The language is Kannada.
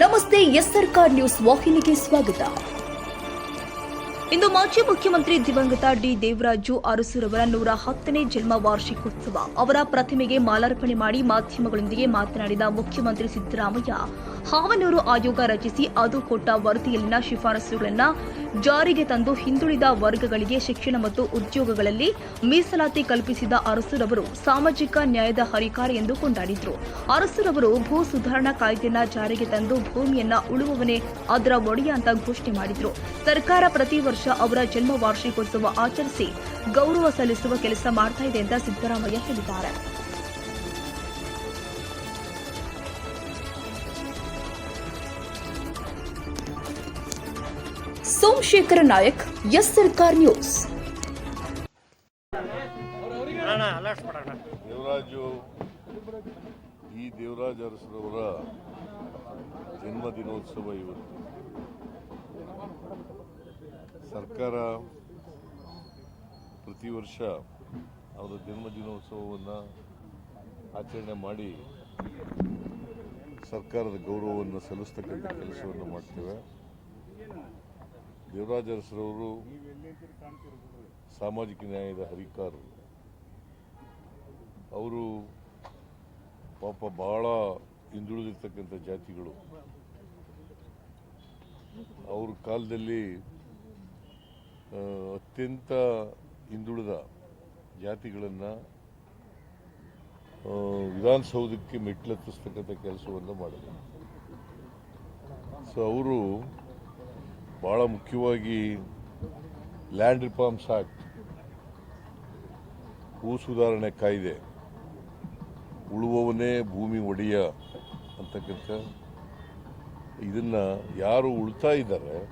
ನಮಸ್ತೆ ಎಸ್ಆರ್ಕಾರ್ ನ್ಯೂಸ್ ವಾಹಿನಿಗೆ ಸ್ವಾಗತ. ಇಂದು ಮಾಜಿ ಮುಖ್ಯಮಂತ್ರಿ ದಿವಂಗತ ಡಿ ದೇವರಾಜು ಅರಸುರವರ ನೂರ ಹತ್ತನೇ ಜನ್ಮ ವಾರ್ಷಿಕೋತ್ಸವ. ಅವರ ಪ್ರತಿಮೆಗೆ ಮಾಲಾರ್ಪಣೆ ಮಾಡಿ ಮಾಧ್ಯಮಗಳೊಂದಿಗೆ ಮಾತನಾಡಿದ ಮುಖ್ಯಮಂತ್ರಿ ಸಿದ್ದರಾಮಯ್ಯ, ಹಾವನೂರು ಆಯೋಗ ರಚಿಸಿ ಅದು ಕೊಟ್ಟ ವರದಿಯಲ್ಲಿನ ಶಿಫಾರಸುಗಳನ್ನು ಜಾರಿಗೆ ತಂದು ಹಿಂದುಳಿದ ವರ್ಗಗಳಿಗೆ ಶಿಕ್ಷಣ ಮತ್ತು ಉದ್ಯೋಗಗಳಲ್ಲಿ ಮೀಸಲಾತಿ ಕಲ್ಪಿಸಿದ ಅರಸುರವರು ಸಾಮಾಜಿಕ ನ್ಯಾಯದ ಹರಿಕಾರ ಎಂದು ಕೊಂಡಾಡಿದರು. ಅರಸುರವರು ಭೂ ಸುಧಾರಣಾ ಕಾಯ್ದೆಯನ್ನ ಜಾರಿಗೆ ತಂದು ಭೂಮಿಯನ್ನ ಉಳುವವನೇ ಅದರ ಒಡೆಯ ಅಂತ ಘೋಷಣೆ ಮಾಡಿದ್ರು. ಸರ್ಕಾರ ಪ್ರತಿ ವರ್ಷ ಅವರ ಜನ್ಮ ವಾರ್ಷಿಕೋತ್ಸವ ಆಚರಿಸಿ ಗೌರವ ಸಲ್ಲಿಸುವ ಕೆಲಸ ಮಾಡ್ತಾ ಇದೆ ಅಂತ ಸಿದ್ದರಾಮಯ್ಯ ಹೇಳಿದ್ದಾರೆ. Somashekhara Nayak S Sarkar news. Devaraju ಈ ದೇವರಾಜ ಅರಸರವರ ಜನ್ಮ ದಿನೋತ್ಸವ ಇವತ್ತು. ಸರ್ಕಾರ ಪ್ರತಿ ವರ್ಷ ಅವರ ಜನ್ಮದಿನೋತ್ಸವವನ್ನು ಆಚರಣೆ ಮಾಡಿ ಸರ್ಕಾರದ ಗೌರವವನ್ನು ಸಲ್ಲಿಸ್ತಕ್ಕಂಥ ಕೆಲಸವನ್ನು ಮಾಡ್ತೇವೆ. ದೇವರಾಜ ಅರಸರವರು ಸಾಮಾಜಿಕ ನ್ಯಾಯದ ಹರಿಕಾರರು. ಅವರು ಪಾಪ ಬಹಳ ಹಿಂದುಳಿದಿರ್ತಕ್ಕಂಥ ಜಾತಿಗಳು. ಅವ್ರ ಕಾಲದಲ್ಲಿ ಅತ್ಯಂತ ಹಿಂದುಳಿದ ಜಾತಿಗಳನ್ನು ವಿಧಾನಸೌಧಕ್ಕೆ ಮೆಟ್ಲೆತ್ತಿಸ್ತಕ್ಕಂಥ ಕೆಲಸವನ್ನು ಮಾಡಿದ್ರು. ಸೊ ಅವರು ಭಾಳ ಮುಖ್ಯವಾಗಿ ಲ್ಯಾಂಡ್ ರಿಫಾರ್ಮ್ಸ್ ಆಕ್ಟ್ ಭೂ ಸುಧಾರಣೆ ಕಾಯ್ದೆ, ಉಳುವವನೇ ಭೂಮಿ ಒಡೆಯ ಅಂತಕ್ಕಂಥ ಇದನ್ನು ಯಾರು ಉಳ್ತಾ ಇದ್ದಾರೆ